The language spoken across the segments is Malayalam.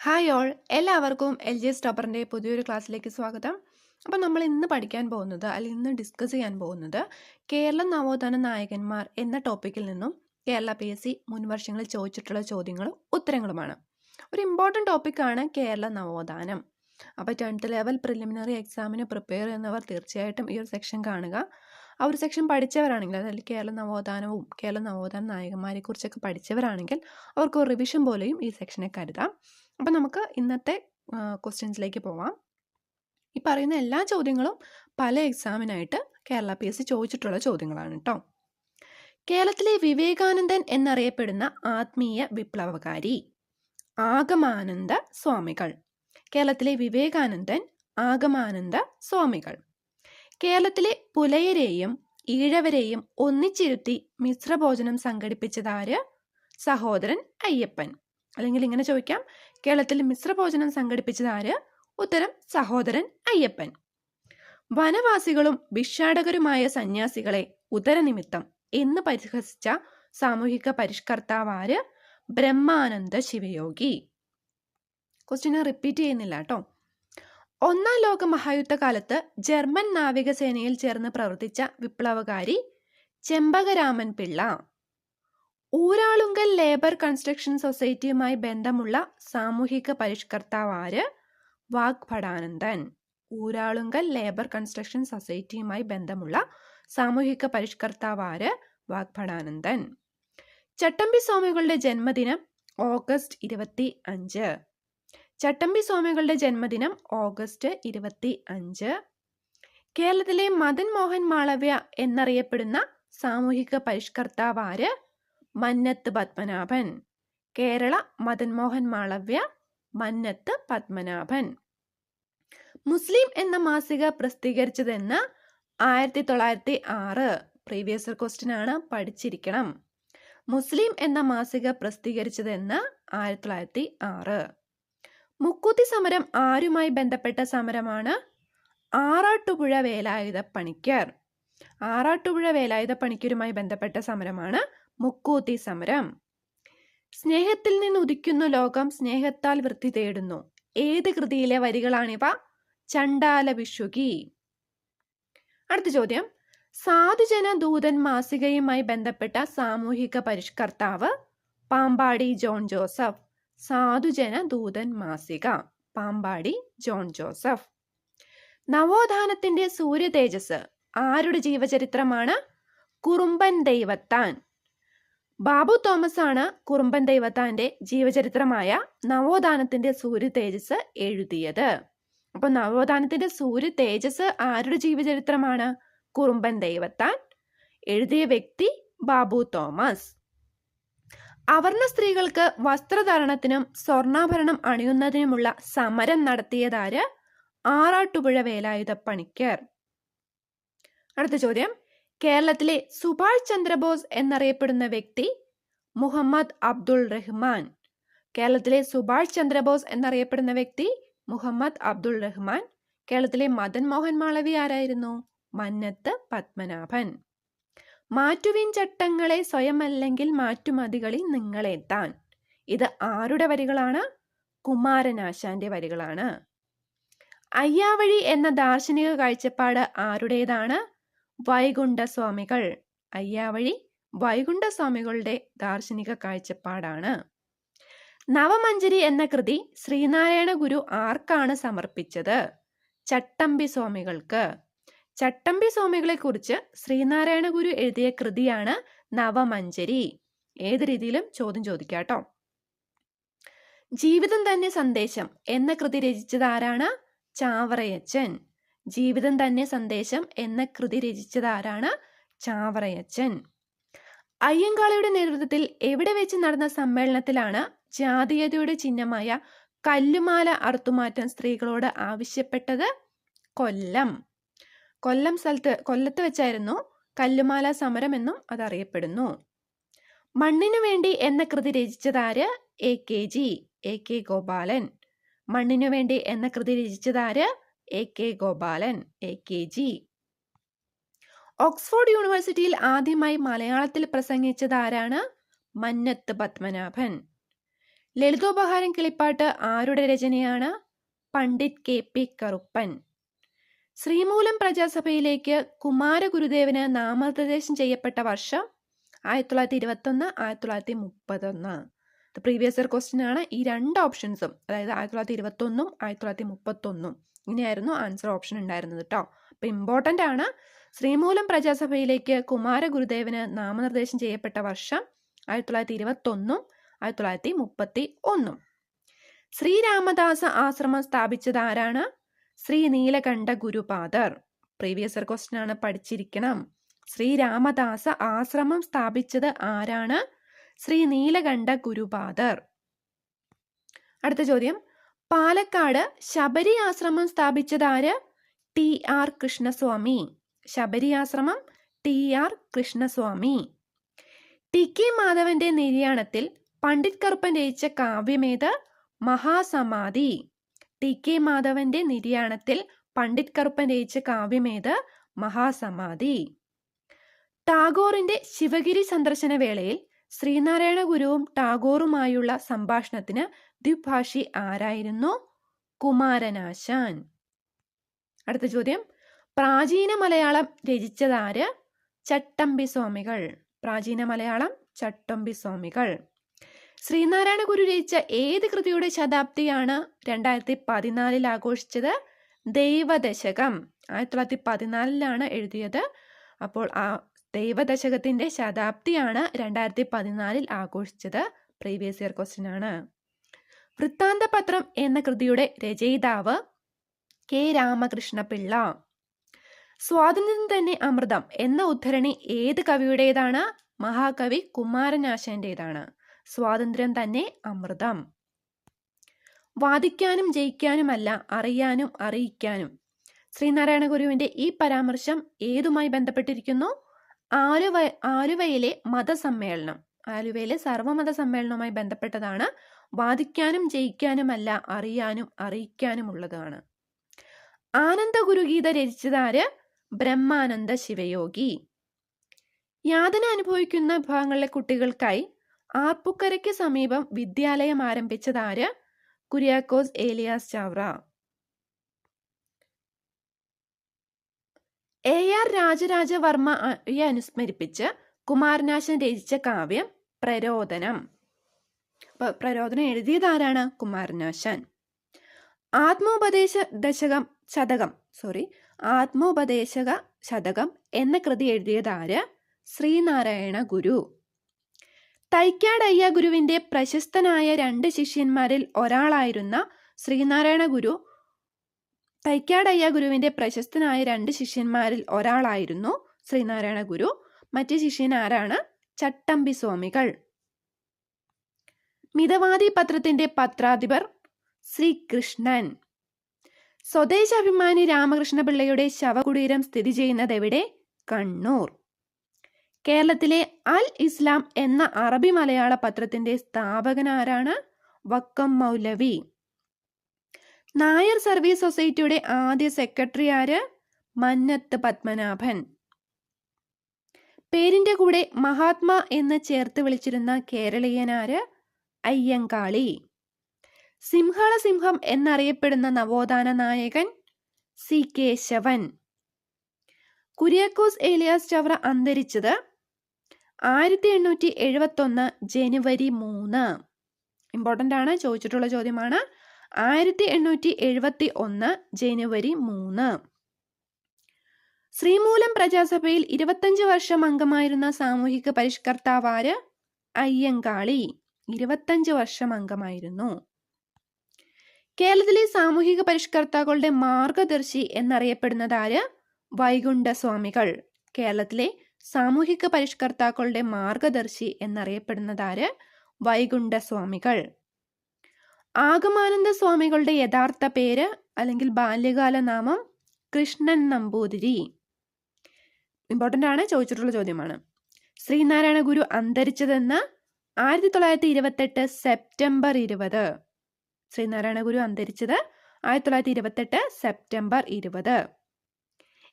ഹായ് ഓൾ എല്ലാവർക്കും എൽ ജി എസ് പുതിയൊരു ക്ലാസ്സിലേക്ക് സ്വാഗതം. അപ്പോൾ നമ്മൾ ഇന്ന് പഠിക്കാൻ പോകുന്നത് അല്ലെങ്കിൽ ഇന്ന് ഡിസ്കസ് ചെയ്യാൻ പോകുന്നത് കേരള നവോത്ഥാന നായകന്മാർ എന്ന ടോപ്പിക്കിൽ നിന്നും കേരള പി എസ് സി മുൻ വർഷങ്ങളിൽ ചോദിച്ചിട്ടുള്ള ചോദ്യങ്ങളും ഉത്തരങ്ങളുമാണ്. ഒരു ഇമ്പോർട്ടന്റ് ടോപ്പിക്കാണ് കേരള നവോത്ഥാനം. അപ്പോൾ ടെൻത്ത് ലെവൽ പ്രിലിമിനറി എക്സാമിന് പ്രിപ്പയർ ചെയ്യുന്നവർ തീർച്ചയായിട്ടും ഈ ഒരു സെക്ഷൻ കാണുക. ആ ഒരു സെക്ഷൻ പഠിച്ചവരാണെങ്കിൽ അതായത് കേരള നവോത്ഥാനവും കേരള നവോത്ഥാന നായകന്മാരെ കുറിച്ചൊക്കെ പഠിച്ചവരാണെങ്കിൽ അവർക്ക് റിവിഷൻ പോലെയും ഈ സെക്ഷനെ കരുതാം. അപ്പം നമുക്ക് ഇന്നത്തെ ക്വസ്റ്റ്യൻസിലേക്ക് പോവാം. ഈ പറയുന്ന എല്ലാ ചോദ്യങ്ങളും പല എക്സാമിനായിട്ട് കേരള പി എസ് സി ചോദിച്ചിട്ടുള്ള ചോദ്യങ്ങളാണ് കേട്ടോ കേരളത്തിലെ വിവേകാനന്ദൻ എന്നറിയപ്പെടുന്ന ആത്മീയ വിപ്ലവകാരി ആഗമാനന്ദ സ്വാമികൾ. കേരളത്തിലെ വിവേകാനന്ദൻ ആഗമാനന്ദ സ്വാമികൾ. കേരളത്തിലെ പുലയരെയും ഈഴവരെയും ഒന്നിച്ചിരുത്തി മിശ്രഭോജനം സംഘടിപ്പിച്ചതാര്? സഹോദരൻ അയ്യപ്പൻ. അല്ലെങ്കിൽ ഇങ്ങനെ ചോദിക്കാം. കേരളത്തിൽ മിശ്രഭോജനം ആര്? ഉത്തരം സഹോദരൻ അയ്യപ്പൻ. വനവാസികളും ഭിക്ഷാടകരുമായ സന്യാസികളെ ഉദരനിമിത്തം എന്ന് പരിഹസിച്ച സാമൂഹിക പരിഷ്കർത്താവ് ആര്? ബ്രഹ്മാനന്ദ ശിവയോഗി. ക്വസ്റ്റ്യൻ റിപ്പീറ്റ് ചെയ്യുന്നില്ല കേട്ടോ. ഒന്നാം ലോക മഹായുദ്ധകാലത്ത് ജർമ്മൻ നാവികസേനയിൽ ചേർന്ന് പ്രവർത്തിച്ച വിപ്ലവകാരി ചെമ്പകരാമൻ പിള്ള. ഊരാളുങ്കൽ ലേബർ കൺസ്ട്രക്ഷൻ സൊസൈറ്റിയുമായി ബന്ധമുള്ള സാമൂഹിക പരിഷ്കർത്താവ് ആര് വാഗ്ഭടാനന്ദൻ ഊരാളുങ്കൽ ലേബർ കൺസ്ട്രക്ഷൻ സൊസൈറ്റിയുമായി ബന്ധമുള്ള സാമൂഹിക പരിഷ്കർത്താവ് ആര് വാഗ്ഭടാനന്ദൻ ചട്ടമ്പി സ്വാമികളുടെ ജന്മദിനം ഓഗസ്റ്റ് ഇരുപത്തി അഞ്ച് ചട്ടമ്പി സ്വാമികളുടെ ജന്മദിനം ഓഗസ്റ്റ് ഇരുപത്തി അഞ്ച് കേരളത്തിലെ മദൻ മോഹൻ മാളവ്യ എന്നറിയപ്പെടുന്ന സാമൂഹിക പരിഷ്കർത്താവാര് മന്നത്ത് പത്മനാഭൻ. കേരള മദൻ മോഹൻ മാളവ്യ മന്നത്ത് പത്മനാഭൻ. മുസ്ലിം എന്ന മാസിക പ്രസിദ്ധീകരിച്ചതെന്ന് ആയിരത്തി തൊള്ളായിരത്തി ആറ് പ്രീവിയസ് ക്വസ്റ്റ്യൻ ആണ് പഠിച്ചിരിക്കണം. മുസ്ലിം എന്ന മാസിക പ്രസിദ്ധീകരിച്ചതെന്ന് ആയിരത്തി തൊള്ളായിരത്തി ആറ് മുക്കൂത്തി സമരം ആരുമായി ബന്ധപ്പെട്ട സമരമാണ്? ആറാട്ടുപുഴ വേലായുധ പണിക്കർ. ആറാട്ടുപുഴ വേലായുധ പണിക്കരുമായി ബന്ധപ്പെട്ട സമരമാണ് മുക്കൂത്തി സമരം. സ്നേഹത്തിൽ നിന്ന് ഉദിക്കുന്ന ലോകം സ്നേഹത്താൽ വൃത്തി തേടുന്നു. ഏത് കൃതിയിലെ വരികളാണിവ? ചണ്ടാല വിഷുകി. അടുത്ത ചോദ്യം. സാധുജന ദൂതൻ മാസികയുമായി ബന്ധപ്പെട്ട സാമൂഹിക പരിഷ്കർത്താവ് പാമ്പാടി ജോൺ ജോസഫ്. സാധുജന ദൂതൻ മാസിക. Pampady John Joseph. നവോത്ഥാനത്തിന്റെ സൂര്യ തേജസ് ആരുടെ ജീവചരിത്രമാണ്? കുറുമ്പൻ ദൈവത്താൻ. ബാബു തോമസ് ആണ് കുറുമ്പൻ ദൈവത്താന്റെ ജീവചരിത്രമായ നവോത്ഥാനത്തിന്റെ സൂര്യ തേജസ് എഴുതിയത്. അപ്പൊ നവോത്ഥാനത്തിന്റെ സൂര്യ തേജസ് ആരുടെ ജീവചരിത്രമാണ്? കുറുമ്പൻ ദൈവത്താൻ എഴുതിയ വ്യക്തി ബാബു തോമസ്. അവർണ സ്ത്രീകൾക്ക് വസ്ത്രധാരണത്തിനും സ്വർണാഭരണം അണിയുന്നതിനുമുള്ള സമരം നടത്തിയതാര്? ആറാട്ടുപുഴ വേലായുധ പണിക്കർ അടുത്ത ചോദ്യം. കേരളത്തിലെ സുഭാഷ് ചന്ദ്രബോസ് എന്നറിയപ്പെടുന്ന വ്യക്തി മുഹമ്മദ് അബ്ദുൾ റഹ്മാൻ. കേരളത്തിലെ സുഭാഷ് ചന്ദ്രബോസ് എന്നറിയപ്പെടുന്ന വ്യക്തി മുഹമ്മദ് അബ്ദുൾ റഹ്മാൻ. കേരളത്തിലെ മദൻ മോഹൻ മാളവി ആരായിരുന്നു? മന്നത്ത് പത്മനാഭൻ. മാറ്റുവിൻ ചട്ടങ്ങളെ സ്വയമല്ലെങ്കിൽ മാറ്റുമതികളിൽ നിങ്ങളെത്താൻ ഇത് ആരുടെ വരികളാണ്? കുമാരനാശാന്റെ വരികളാണ്. അയ്യാവഴി എന്ന ദാർശനിക കാഴ്ചപ്പാട് ആരുടേതാണ്? വൈകുണ്ഠസ്വാമികൾ. അയ്യാവഴി വൈകുണ്ഠസ്വാമികളുടെ ദാർശനിക കാഴ്ചപ്പാടാണ്. നവമഞ്ജരി എന്ന കൃതി ശ്രീനാരായണ ഗുരു ആർക്കാണ് സമർപ്പിച്ചത്? ചട്ടമ്പി സ്വാമികൾക്ക്. ചട്ടമ്പി സ്വാമികളെ കുറിച്ച് ശ്രീനാരായണ ഗുരു എഴുതിയ കൃതിയാണ് നവമഞ്ചരി ഏത് രീതിയിലും ചോദ്യം ചോദിക്കാട്ടോ. ജീവിതം തന്നെ സന്ദേശം എന്ന കൃതി രചിച്ചത് ആരാണ് ചാവറയച്ചൻ. ജീവിതം തന്നെ സന്ദേശം എന്ന കൃതി രചിച്ചതാരാണ് ചാവറയച്ചൻ. അയ്യങ്കാളിയുടെ നേതൃത്വത്തിൽ എവിടെ വെച്ച് നടന്ന സമ്മേളനത്തിലാണ് ജാതീയതയുടെ ചിഹ്നമായ കല്ലുമാല അറുത്തുമാറ്റാൻ സ്ത്രീകളോട് ആവശ്യപ്പെട്ടത് കൊല്ലം. കൊല്ലം സ്ഥലത്ത് കൊല്ലത്ത് വെച്ചായിരുന്നു കല്ലുമാല സമരം എന്നും അതറിയപ്പെടുന്നു. മണ്ണിനു വേണ്ടി എന്ന കൃതി രചിച്ചതാര്? A K G A K Gopalan. മണ്ണിനു വേണ്ടി എന്ന കൃതി രചിച്ചതാര്? A K Gopalan A K G Oxford യൂണിവേഴ്സിറ്റിയിൽ ആദ്യമായി മലയാളത്തിൽ പ്രസംഗിച്ചത് ആരാണ്? മന്നത്ത് പത്മനാഭൻ. ലളിതോപഹാരം കിളിപ്പാട്ട് ആരുടെ രചനയാണ്? Pandit K P Karuppan. Sreemoolam പ്രജാസഭയിലേക്ക് കുമാരഗുരുദേവന് നാമനിർദ്ദേശം ചെയ്യപ്പെട്ട വർഷം ആയിരത്തി തൊള്ളായിരത്തി ഇരുപത്തൊന്ന് ആയിരത്തി തൊള്ളായിരത്തി മുപ്പത്തൊന്ന് പ്രീവിയസ് ഇയർ ക്വസ്റ്റ്യൻ ആണ്. ഈ രണ്ട് ഓപ്ഷൻസും അതായത് ആയിരത്തി തൊള്ളായിരത്തി ഇരുപത്തൊന്നും ആയിരത്തി തൊള്ളായിരത്തി മുപ്പത്തൊന്നും. ഇങ്ങനെയായിരുന്നു ആൻസർ ഓപ്ഷൻ ഉണ്ടായിരുന്നത് കേട്ടോ അപ്പോൾ ഇമ്പോർട്ടന്റ് ആണ്. ശ്രീമൂലം പ്രജാസഭയിലേക്ക് കുമാരഗുരുദേവന് നാമനിർദ്ദേശം ചെയ്യപ്പെട്ട വർഷം ആയിരത്തി തൊള്ളായിരത്തി ഇരുപത്തൊന്നും ആയിരത്തി തൊള്ളായിരത്തി മുപ്പത്തി ഒന്നും ശ്രീരാമദാസ ആശ്രമം സ്ഥാപിച്ചത് ആരാണ്? Sree Neelakanta Gurupadar. Previous year question ആണ് പഠിച്ചിരിക്കണം. ശ്രീരാമദാസ ആശ്രമം സ്ഥാപിച്ചത് ആരാണ്? ശ്രീ നീലകണ്ഠ ഗുരുപാദർ. അടുത്ത ചോദ്യം. പാലക്കാട് ശബരി ആശ്രമം സ്ഥാപിച്ചത് ആര് ടി ആർ കൃഷ്ണസ്വാമി. ശബരി ആശ്രമം T R Krishnaswamy. T K മാധവന്റെ നിര്യാണത്തിൽ പണ്ഡിറ്റ് കറുപ്പൻ രചിച്ച കാവ്യമേത് മഹാസമാധി. ടി കെ മാധവന്റെ നിര്യാണത്തിൽ പണ്ഡിറ്റ് കറുപ്പൻ രചിച്ച കാവ്യമേത് മഹാസമാധി. ടാഗോറിന്റെ ശിവഗിരി സന്ദർശന വേളയിൽ ശ്രീനാരായണ ഗുരുവും ടാഗോറുമായുള്ള സംഭാഷണത്തിന് ദ്വിഭാഷി ആരായിരുന്നു? കുമാരനാശാൻ. അടുത്ത ചോദ്യം. പ്രാചീന മലയാളം രചിച്ചതാര്? ചട്ടമ്പി സ്വാമികൾ പ്രാചീന മലയാളം ചട്ടമ്പി സ്വാമികൾ ശ്രീനാരായണ ഗുരു രചിച്ച ഏത് കൃതിയുടെ ശതാബ്ദിയാണ് രണ്ടായിരത്തി പതിനാലിൽ ആഘോഷിച്ചത്? ദൈവദശകം. ആയിരത്തി തൊള്ളായിരത്തി പതിനാലിലാണ് എഴുതിയത്. അപ്പോൾ ആ ദൈവദശകത്തിന്റെ ശതാബ്ദിയാണ് രണ്ടായിരത്തി പതിനാലിൽ ആഘോഷിച്ചത്. പ്രീവിയസ് ഇയർ ക്വസ്റ്റ്യൻ ആണ്. വൃത്താന്തപത്രം എന്ന കൃതിയുടെ രചയിതാവ് കെ. രാമകൃഷ്ണ പിള്ള സ്വാതന്ത്ര്യം തന്നെ അമൃതം എന്ന ഉദ്ധരണി ഏത് കവിയുടേതാണ്? മഹാകവി കുമാരനാശന്റേതാണ്. സ്വാതന്ത്ര്യം തന്നെ അമൃതം. വാദിക്കാനും ജയിക്കാനുമല്ല അറിയാനും അറിയിക്കാനും. ശ്രീനാരായണ ഗുരുവിന്റെ ഈ പരാമർശം ഏതുമായി ബന്ധപ്പെട്ടിരിക്കുന്നു? ആലുവ ആലുവയിലെ മതസമ്മേളനം. ആലുവയിലെ സർവമത സമ്മേളനവുമായി ബന്ധപ്പെട്ടതാണ് വാദിക്കാനും ജയിക്കാനുമല്ല അറിയാനും അറിയിക്കാനുമുള്ളതാണ്. ആനന്ദ ഗുരുഗീത രചിച്ചതാര്? ബ്രഹ്മാനന്ദ ശിവയോഗി. യാതന അനുഭവിക്കുന്ന വിഭാഗങ്ങളിലെ കുട്ടികൾക്കായി ആർപ്പുക്കരയ്ക്ക് സമീപം വിദ്യാലയം ആരംഭിച്ചതാര്? കുര്യാക്കോസ് ഏലിയാസ് ചാവ്ര. എ ആർ രാജരാജവർമ്മയെ അനുസ്മരിപ്പിച്ച് കുമാരനാശൻ രചിച്ച കാവ്യം പ്രരോദനം. പ്രരോധനം എഴുതിയത് ആരാണ്? കുമാരനാശാൻ ആത്മോപദേശ ദശകം ശതകം സോറി ആത്മോപദേശക ശതകം എന്ന കൃതി എഴുതിയത് ആര്? ശ്രീനാരായണ ഗുരു. തൈക്കാടയ്യ ഗുരുവിന്റെ പ്രശസ്തനായ രണ്ട് ശിഷ്യന്മാരിൽ ഒരാളായിരുന്ന ശ്രീനാരായണ ഗുരു തൈക്കാടയ്യ ഗുരുവിന്റെ പ്രശസ്തനായ രണ്ട് ശിഷ്യന്മാരിൽ ഒരാളായിരുന്നു ശ്രീനാരായണ ഗുരു. മറ്റു ശിഷ്യൻ ആരാണ്? ചട്ടമ്പി സ്വാമികൾ. മിതവാദി പത്രത്തിന്റെ പത്രാധിപർ ശ്രീ കൃഷ്ണൻ സ്വദേശാഭിമാനി രാമകൃഷ്ണ പിള്ളയുടെ ശവകുടീരം സ്ഥിതി ചെയ്യുന്നത് എവിടെ? കണ്ണൂർ. കേരളത്തിലെ അൽ ഇസ്ലാം എന്ന അറബി മലയാള പത്രത്തിന്റെ സ്ഥാപകൻ ആരാണ്? വക്കം മൗലവി. നായർ സർവീസ് സൊസൈറ്റിയുടെ ആദ്യ സെക്രട്ടറി ആര്? മന്നത്ത് പത്മനാഭൻ. പേരിന്റെ കൂടെ മഹാത്മാ എന്ന് ചേർത്ത് വിളിച്ചിരുന്ന കേരളീയനാര് അയ്യങ്കാളി. സിംഹള സിംഹം എന്നറിയപ്പെടുന്ന നവോത്ഥാന നായകൻ സി. കേശവൻ കുര്യാക്കോസ് ഏലിയാസ് ചവറ അന്തരിച്ചത് ആയിരത്തി എണ്ണൂറ്റി എഴുപത്തി ഒന്ന് ജനുവരി മൂന്ന്. ഇമ്പോർട്ടന്റ് ആണ് ചോദിച്ചിട്ടുള്ള ചോദ്യമാണ്. ആയിരത്തി എണ്ണൂറ്റി എഴുപത്തി ഒന്ന് ജനുവരി മൂന്ന്. ശ്രീമൂലം പ്രജാസഭയിൽ ഇരുപത്തഞ്ച് വർഷം അംഗമായിരുന്ന സാമൂഹിക പരിഷ്കർത്താവാര് അയ്യങ്കാളി. ഇരുപത്തഞ്ച് വർഷം അംഗമായിരുന്നു. കേരളത്തിലെ സാമൂഹിക പരിഷ്കർത്താക്കളുടെ മാർഗദർശി എന്നറിയപ്പെടുന്നത് ആര്? വൈകുണ്ഠസ്വാമികൾ. കേരളത്തിലെ സാമൂഹിക പരിഷ്കർത്താക്കളുടെ മാർഗദർശി എന്നറിയപ്പെടുന്നത് ആര്? വൈകുണ്ഠസ്വാമികൾ. ആഗമാനന്ദ സ്വാമികളുടെ യഥാർത്ഥ പേര് അല്ലെങ്കിൽ ബാല്യകാല നാമം കൃഷ്ണൻ നമ്പൂതിരി. ഇമ്പോർട്ടന്റ് ആണ് ചോദിച്ചിട്ടുള്ള ചോദ്യമാണ്. ശ്രീനാരായണ ഗുരു അന്തരിച്ചതെന്ന് ആയിരത്തി തൊള്ളായിരത്തി ഇരുപത്തെട്ട് സെപ്റ്റംബർ ഇരുപത്. ശ്രീനാരായണ ഗുരു അന്തരിച്ചത് ആയിരത്തി തൊള്ളായിരത്തി ഇരുപത്തെട്ട് സെപ്റ്റംബർ ഇരുപത്.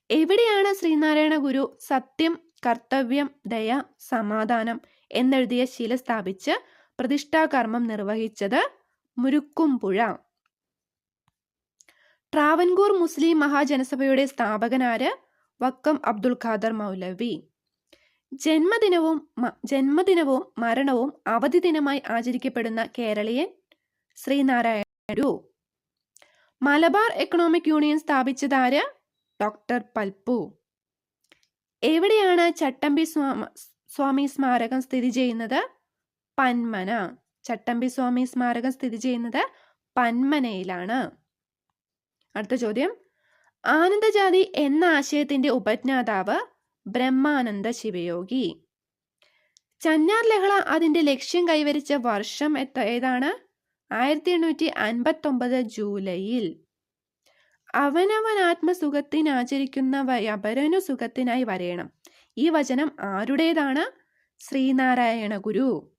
എവിടെയാണ് ശ്രീനാരായണ ഗുരു സത്യം കർത്തവ്യം ദയ സമാധാനം എന്നെഴുതിയ ശില സ്ഥാപിച്ച് പ്രതിഷ്ഠാകർമ്മം നിർവഹിച്ചത്? മുരുക്കുംപുഴ. ട്രാവൻകൂർ മുസ്ലിം മഹാജനസഭയുടെ സ്ഥാപകനാര് വക്കം അബ്ദുൽ ഖാദർ മൗലവി. ജന്മദിനവും ജന്മദിനവും മരണവും അവധി ദിനമായി ആചരിക്കപ്പെടുന്ന കേരളീയൻ ശ്രീനാരായണ. മലബാർ എക്കണോമിക് യൂണിയൻ സ്ഥാപിച്ചതാര് ഡോക്ടർ പൽപ്പു. എവിടെയാണ് ചട്ടമ്പി സ്വാമ സ്വാമി സ്മാരകം സ്ഥിതി ചെയ്യുന്നത്? പന്മന. ചട്ടമ്പി സ്വാമി സ്മാരകം സ്ഥിതി ചെയ്യുന്നത് പന്മനയിലാണ്. അടുത്ത ചോദ്യം. ആനന്ദജാതി എന്ന ആശയത്തിന്റെ ഉപജ്ഞാതാവ് ബ്രഹ്മാനന്ദ ശിവയോഗി. ചന്നാർ ലഹള അതിന്റെ ലക്ഷ്യം കൈവരിച്ച വർഷം എത്ര ഏതാണ്? ആയിരത്തി എണ്ണൂറ്റി അൻപത്തി ഒമ്പത് ജൂലൈയിൽ അവനവൻ ആത്മസുഖത്തിനാചരിക്കുന്ന അപരനു സുഖത്തിനായി വരയണം. ഈ വചനം ആരുടേതാണ്? ശ്രീനാരായണ ഗുരു.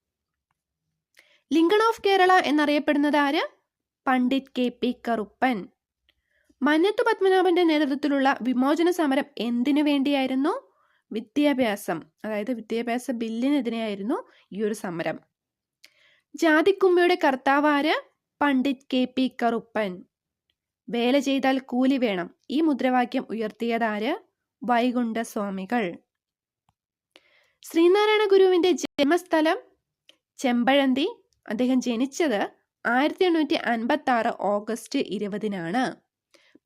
ലിങ്കൺ ഓഫ് കേരള എന്നറിയപ്പെടുന്നത് ആര്? Pandit K P Karuppan. Mannathu പത്മനാഭന്റെ നേതൃത്വത്തിലുള്ള വിമോചന സമരം എന്തിനു വേണ്ടിയായിരുന്നു? വിദ്യാഭ്യാസം അതായത് വിദ്യാഭ്യാസ ബില്ലിനെതിരെയായിരുന്നു ഈ ഒരു സമരം. ജാതിക്കുമ്മിയുടെ കർത്താവാര് പണ്ഡിറ്റ് കെ പി കറുപ്പൻ. വേല ചെയ്താൽ കൂലി വേണം. ഈ മുദ്രാവാക്യം ഉയർത്തിയതാര് വൈകുണ്ഠ സ്വാമികൾ ശ്രീനാരായണ ഗുരുവിന്റെ ജന്മസ്ഥലം ചെമ്പഴന്തി. അദ്ദേഹം ജനിച്ചത് ആയിരത്തി എണ്ണൂറ്റി അൻപത്തി ആറ് ഓഗസ്റ്റ് ഇരുപതിനാണ്.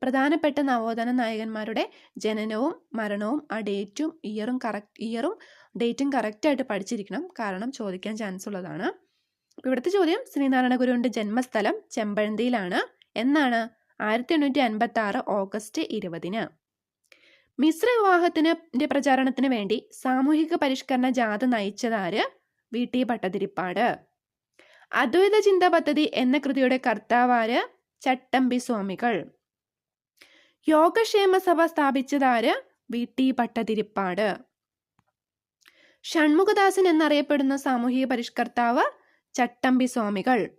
പ്രധാനപ്പെട്ട നവോത്ഥാന നായകന്മാരുടെ ജനനവും മരണവും ആ ഡേറ്റും ഇയറും കറക്റ്റ് ഇയറും ഡേറ്റും കറക്റ്റായിട്ട് പഠിച്ചിരിക്കണം. കാരണം ചോദിക്കാൻ ചാൻസ് ഉള്ളതാണ്. ഇവിടുത്തെ ചോദ്യം ശ്രീനാരായണ ഗുരുവിന്റെ ജന്മസ്ഥലം ചെമ്പഴന്തിയിലാണ്. എന്നാണ്? ആയിരത്തി എണ്ണൂറ്റി അൻപത്തി ആറ് ഓഗസ്റ്റ് ഇരുപതിന്. മിശ്ര വിവാഹത്തിന് പ്രചാരണത്തിന് വേണ്ടി സാമൂഹിക പരിഷ്കരണ ജാഥ നയിച്ചതാര് വി. ടി. ഭട്ടതിരിപ്പാട്. അദ്വൈത ചിന്ത പദ്ധതി എന്ന കൃതിയുടെ കർത്താവാര് ചട്ടമ്പി സ്വാമികൾ. യോഗക്ഷേമ സഭ സ്ഥാപിച്ചതാര്? വി. ടി. ഭട്ടതിരിപ്പാട് ഷൺമുഖദാസൻ എന്നറിയപ്പെടുന്ന സാമൂഹിക പരിഷ്കർത്താവ് ചട്ടമ്പി സ്വാമികൾ.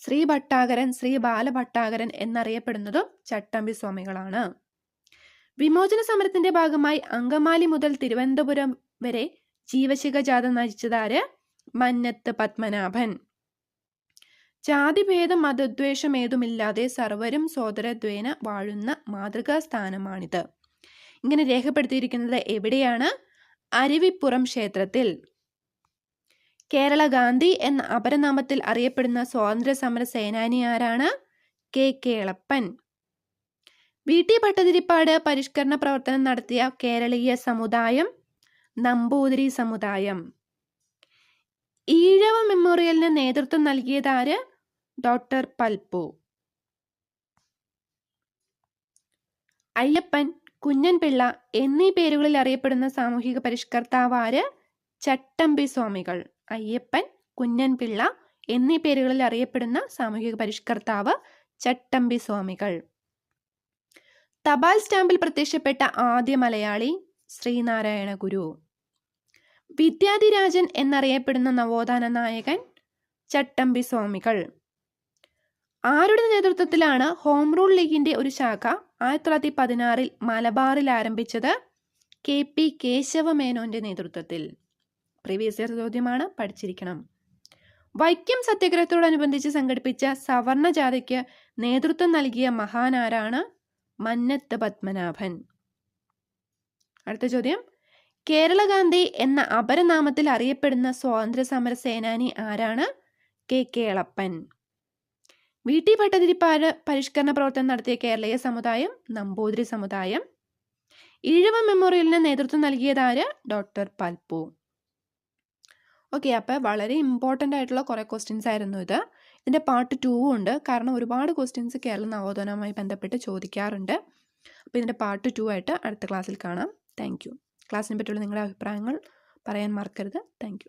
ശ്രീ ഭട്ടാകരൻ ശ്രീ ബാലഭട്ടാകരൻ എന്നറിയപ്പെടുന്നതും ചട്ടമ്പി സ്വാമികളാണ്. വിമോചന സമരത്തിന്റെ ഭാഗമായി അങ്കമാലി മുതൽ തിരുവനന്തപുരം വരെ ജീവശിഖ ജാഥ നയിച്ചതാര്? മന്നത്ത് പത്മനാഭൻ. ജാതിഭേദം മതദ്വേഷം ഏതുമില്ലാതെ സർവരും സോദരദ്വേന വാഴുന്ന മാതൃകാ സ്ഥാനമാണിത് ഇങ്ങനെ രേഖപ്പെടുത്തിയിരിക്കുന്നത് എവിടെയാണ്? അരുവിപ്പുറം ക്ഷേത്രത്തിൽ. കേരള ഗാന്ധി എന്ന അപരനാമത്തിൽ അറിയപ്പെടുന്ന സ്വാതന്ത്ര്യ സമര സേനാനി ആരാണ്? K. Kelappan. V. T. Bhattathiripad പരിഷ്കരണ പ്രവർത്തനം നടത്തിയ കേരളീയ സമുദായം നമ്പൂതിരി സമുദായം. ഈഴവ മെമ്മോറിയലിന് നേതൃത്വം നൽകിയതാര് ഡോക്ടർ പൽപ്പു അയ്യപ്പൻ കുഞ്ഞൻപിള്ള എന്നീ പേരുകളിൽ അറിയപ്പെടുന്ന സാമൂഹിക പരിഷ്കർത്താവ് ആര്? ചട്ടമ്പി സ്വാമികൾ. അയ്യപ്പൻ കുഞ്ഞൻപിള്ള എന്നീ പേരുകളിൽ അറിയപ്പെടുന്ന സാമൂഹിക പരിഷ്കർത്താവ് ചട്ടമ്പി സ്വാമികൾ. തപാൽ സ്റ്റാമ്പിൽ പ്രത്യക്ഷപ്പെട്ട ആദ്യ മലയാളി ശ്രീനാരായണ ഗുരു. വിദ്യാധിരാജൻ എന്നറിയപ്പെടുന്ന നവോത്ഥാന നായകൻ ചട്ടമ്പി സ്വാമികൾ. ആരുടെ നേതൃത്വത്തിലാണ് ഹോം റൂൾ ലീഗിന്റെ ഒരു ശാഖ ആയിരത്തി തൊള്ളായിരത്തി പതിനാറിൽ മലബാറിൽ ആരംഭിച്ചത്? കെ പി കേശവമേനോന്റെ നേതൃത്വത്തിൽ. പ്രീവിയസ് ഇയർ ചോദ്യമാണ്. പഠിച്ചിരിക്കണം. വൈക്കം സത്യാഗ്രഹത്തോടനുബന്ധിച്ച് സംഘടിപ്പിച്ച സവർണ ജാഥയ്ക്ക് നേതൃത്വം നൽകിയ മഹാനാരാണ് മന്നത്ത് പത്മനാഭൻ. അടുത്ത ചോദ്യം. കേരളഗാന്ധി എന്ന അപരനാമത്തിൽ അറിയപ്പെടുന്ന സ്വാതന്ത്ര്യ സമര സേനാനി ആരാണ്? K. Kelappan V T Bhattathiripad പരിഷ്കരണ പ്രവർത്തനം നടത്തിയ കേരളീയ സമുദായം നമ്പൂതിരി സമുദായം. ഈഴവ മെമ്മോറിയലിന് നേതൃത്വം നൽകിയതാര് ഡോക്ടർ പൽപ്പു ഓക്കെ അപ്പോൾ വളരെ ഇമ്പോർട്ടന്റ് ആയിട്ടുള്ള കുറേ ക്വസ്റ്റ്യൻസ് ആയിരുന്നു ഇത്. ഇതിന്റെ പാർട്ട് ടൂവും ഉണ്ട്. കാരണം ഒരുപാട് ക്വസ്റ്റ്യൻസ് കേരള നവോത്ഥാനവുമായി ബന്ധപ്പെട്ട് ചോദിക്കാറുണ്ട്. അപ്പോൾ ഇതിന്റെ പാർട്ട് ടു ആയിട്ട് അടുത്ത ക്ലാസ്സിൽ കാണാം. താങ്ക് യു ക്ലാസ്സിനെ പറ്റിയുള്ള നിങ്ങളുടെ അഭിപ്രായങ്ങൾ പറയാൻ മറക്കരുത്. താങ്ക്